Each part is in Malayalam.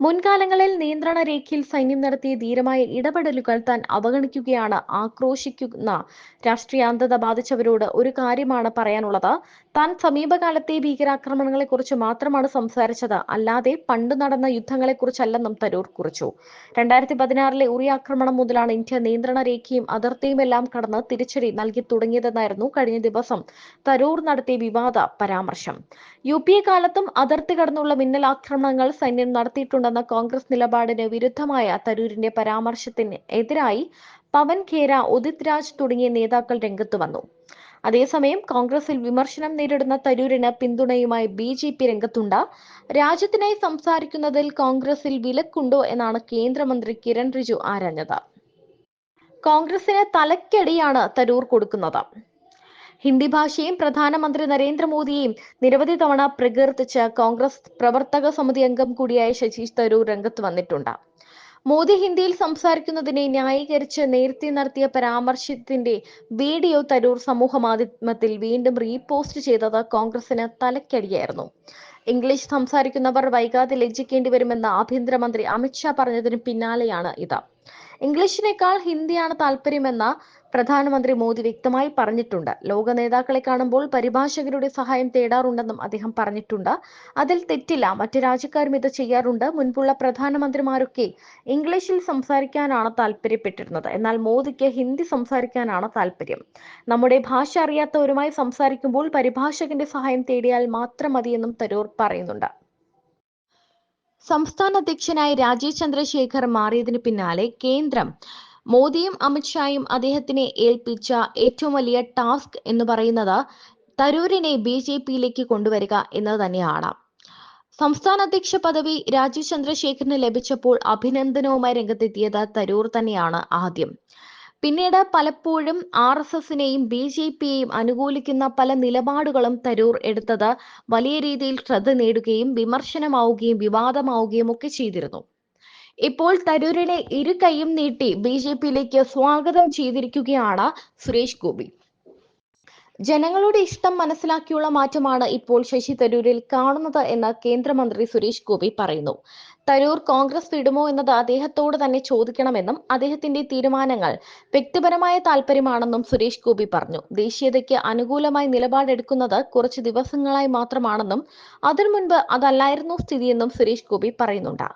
മുൻകാലങ്ങളിൽ നിയന്ത്രണ രേഖയിൽ സൈന്യം നടത്തിയ ധീരമായ ഇടപെടലുകൾ താൻ അവഗണിക്കുകയാണ്. ആക്രോശിക്കുന്ന രാഷ്ട്രീയാന്തത ബാധിച്ചവരോട് ഒരു കാര്യമാണ് പറയാനുള്ളത്. താൻ സമീപകാലത്തെ ഭീകരാക്രമണങ്ങളെക്കുറിച്ച് മാത്രമാണ് സംസാരിച്ചത്. അല്ലാതെ പണ്ട് നടന്ന യുദ്ധങ്ങളെക്കുറിച്ചല്ലെന്നും തരൂർ കുറിച്ചു. രണ്ടായിരത്തി പതിനാറിലെ ഉറി ആക്രമണം മുതലാണ് ഇന്ത്യ നിയന്ത്രണ രേഖയും അതിർത്തിയും എല്ലാം കടന്ന് തിരിച്ചടി നൽകി തുടങ്ങിയതെന്നായിരുന്നു കഴിഞ്ഞ ദിവസം തരൂർ നടത്തിയ വിവാദ പരാമർശം. യു പി എ കാലത്തും അതിർത്തി കടന്നുള്ള മിന്നലാക്രമണങ്ങൾ സൈന്യം നടത്തിയിട്ടുണ്ടെന്ന കോൺഗ്രസ് നിലപാടിന് വിരുദ്ധമായ തരൂരിന്റെ പരാമർശത്തിന് എതിരായി പവൻ ഖേര ഉദിത് രാജ് തുടങ്ങിയ നേതാക്കൾ രംഗത്ത് വന്നു. അതേസമയം കോൺഗ്രസിൽ വിമർശനം നേരിടുന്ന തരൂരിന് പിന്തുണയുമായി ബി ജെ പി രംഗത്തുണ്ട്. രാജ്യത്തിനായി സംസാരിക്കുന്നതിൽ കോൺഗ്രസിൽ വിലക്കുണ്ടോ എന്നാണ് കേന്ദ്രമന്ത്രി കിരൺ റിജു ആരാഞ്ഞത്. കോൺഗ്രസിന് തലക്കടിയാണ് തരൂർ കൊടുക്കുന്നത്. ഹിന്ദി ഭാഷയും പ്രധാനമന്ത്രി നരേന്ദ്രമോദിയെയും നിരവധി തവണ പ്രകീർത്തിച്ച് കോൺഗ്രസ് പ്രവർത്തക സമിതി അംഗം കൂടിയായ ശശീഷ് തരൂർ രംഗത്ത് വന്നിട്ടുണ്ട്. മോദി ഹിന്ദിയിൽ സംസാരിക്കുന്നതിനെ ന്യായീകരിച്ച് നേരത്തെ നടത്തിയ പരാമർശത്തിന്റെ വീഡിയോ തരൂർ സമൂഹ മാധ്യമത്തിൽ വീണ്ടും റീപോസ്റ്റ് ചെയ്തത് കോൺഗ്രസിന് തലക്കടിയായിരുന്നു. ഇംഗ്ലീഷ് സംസാരിക്കുന്നവർ വൈകാതെ ലജ്ജിക്കേണ്ടി വരുമെന്ന് ആഭ്യന്തരമന്ത്രി അമിത്ഷാ പറഞ്ഞതിന് പിന്നാലെയാണ് ഇത്. ഇംഗ്ലീഷിനേക്കാൾ ഹിന്ദിയാണ് താല്പര്യമെന്ന് പ്രധാനമന്ത്രി മോദി വ്യക്തമായി പറഞ്ഞിട്ടുണ്ട്. ലോക നേതാക്കളെ കാണുമ്പോൾ പരിഭാഷകരുടെ സഹായം തേടാറുണ്ടെന്നും അദ്ദേഹം പറഞ്ഞിട്ടുണ്ട്. അതിൽ തെറ്റില്ല. മറ്റു രാജ്യക്കാരും ഇത് ചെയ്യാറുണ്ട്. മുൻപുള്ള പ്രധാനമന്ത്രിമാരൊക്കെ ഇംഗ്ലീഷിൽ സംസാരിക്കാനാണ് താല്പര്യപ്പെട്ടിരുന്നത്. എന്നാൽ മോദിക്ക് ഹിന്ദി സംസാരിക്കാനാണ് താല്പര്യം. നമ്മുടെ ഭാഷ അറിയാത്തവരുമായി സംസാരിക്കുമ്പോൾ പരിഭാഷകന്റെ സഹായം തേടിയാൽ മാത്രം മതിയെന്നും തരൂർ പറയുന്നുണ്ട്. സംസ്ഥാന അധ്യക്ഷനായി രാജീവ് ചന്ദ്രശേഖർ മാറിയതിന് പിന്നാലെ കേന്ദ്രം മോദിയും അമിത്ഷായും അദ്ദേഹത്തിനെ ഏൽപ്പിച്ച ഏറ്റവും വലിയ ടാസ്ക് എന്ന് പറയുന്നത് തരൂരിനെ ബി ജെ പിയിലേക്ക് കൊണ്ടുവരിക എന്നത് തന്നെയാണ്. സംസ്ഥാന അധ്യക്ഷ പദവി രാജീവ് ചന്ദ്രശേഖറിന് ലഭിച്ചപ്പോൾ അഭിനന്ദനവുമായി രംഗത്തെത്തിയത് തരൂർ തന്നെയാണ് ആദ്യം. പിന്നീട് പലപ്പോഴും ആർ എസ് എസിനെയും ബി ജെ പിയെയും അനുകൂലിക്കുന്ന പല നിലപാടുകളും തരൂർ എടുത്തത് വലിയ രീതിയിൽ ശ്രദ്ധ നേടുകയും വിമർശനമാവുകയും വിവാദമാവുകയും ഒക്കെ ചെയ്തിരുന്നു. ഇപ്പോൾ തരൂരിനെ ഇരു കൈയും നീട്ടി ബി ജെ പിയിലേക്ക് സ്വാഗതം ചെയ്തിരിക്കുകയാണ് സുരേഷ് ഗോപി. ജനങ്ങളുടെ ഇഷ്ടം മനസ്സിലാക്കിയുള്ള മാറ്റമാണ് ഇപ്പോൾ ശശി തരൂരിൽ കാണുന്നത് എന്ന് കേന്ദ്രമന്ത്രി സുരേഷ് ഗോപി പറയുന്നു. തരൂർ കോൺഗ്രസ് വിടുമോ എന്നത് അദ്ദേഹത്തോട് തന്നെ ചോദിക്കണമെന്നും അദ്ദേഹത്തിന്റെ തീരുമാനങ്ങൾ വ്യക്തിപരമായ താല്പര്യമാണെന്നും സുരേഷ് ഗോപി പറഞ്ഞു. ദേശീയതയ്ക്ക് അനുകൂലമായി നിലപാടെടുക്കുന്നത് കുറച്ച് ദിവസങ്ങളായി മാത്രമാണെന്നും അതിനു മുൻപ് അതല്ലായിരുന്നു സ്ഥിതിയെന്നും സുരേഷ് ഗോപി പറയുന്നുണ്ട്.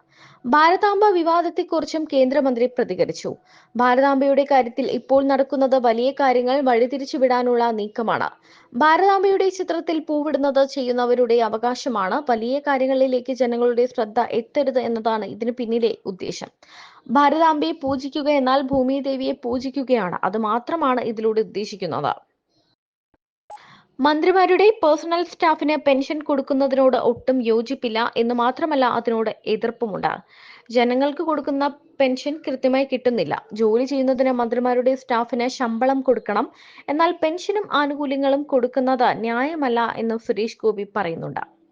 ഭാരതാംബ വിവാദത്തെക്കുറിച്ചും കേന്ദ്രമന്ത്രി പ്രതികരിച്ചു. ഭാരതാംബയുടെ കാര്യത്തിൽ ഇപ്പോൾ നടക്കുന്നത് വലിയ കാര്യങ്ങൾ വഴിതിരിച്ചുവിടാനുള്ള നീക്കമാണ്. ഭാരതാംബയുടെ ചിത്രത്തിൽ പൂവിടുന്നത് ചെയ്യുന്നവരുടെ അവകാശമാണ്. വലിയ കാര്യങ്ങളിലേക്ക് ജനങ്ങളുടെ ശ്രദ്ധ എത്തരുത് എന്നതാണ് ഇതിന് പിന്നിലെ ഉദ്ദേശം. ഭാരതാംബയെ പൂജിക്കുക എന്നാൽ ഭൂമിദേവിയെ പൂജിക്കുകയാണ്. അത് മാത്രമാണ് ഇതിലൂടെ ഉദ്ദേശിക്കുന്നത്. മന്ത്രിമാരുടെ പേഴ്സണൽ സ്റ്റാഫിന് പെൻഷൻ കൊടുക്കുന്നതിനോട് ഒട്ടും യോജിപ്പില്ല എന്ന് മാത്രമല്ല അതിനോട് എതിർപ്പുമുണ്ട്. ജനങ്ങൾക്ക് കൊടുക്കുന്ന പെൻഷൻ കൃത്യമായി കിട്ടുന്നില്ല. ജോലി ചെയ്യുന്നതിന് മന്ത്രിമാരുടെ സ്റ്റാഫിന് ശമ്പളം കൊടുക്കണം. എന്നാൽ പെൻഷനും ആനുകൂല്യങ്ങളും കൊടുക്കുന്നത് ന്യായമല്ല എന്ന് സുരേഷ് ഗോപി പറയുന്നുണ്ട്.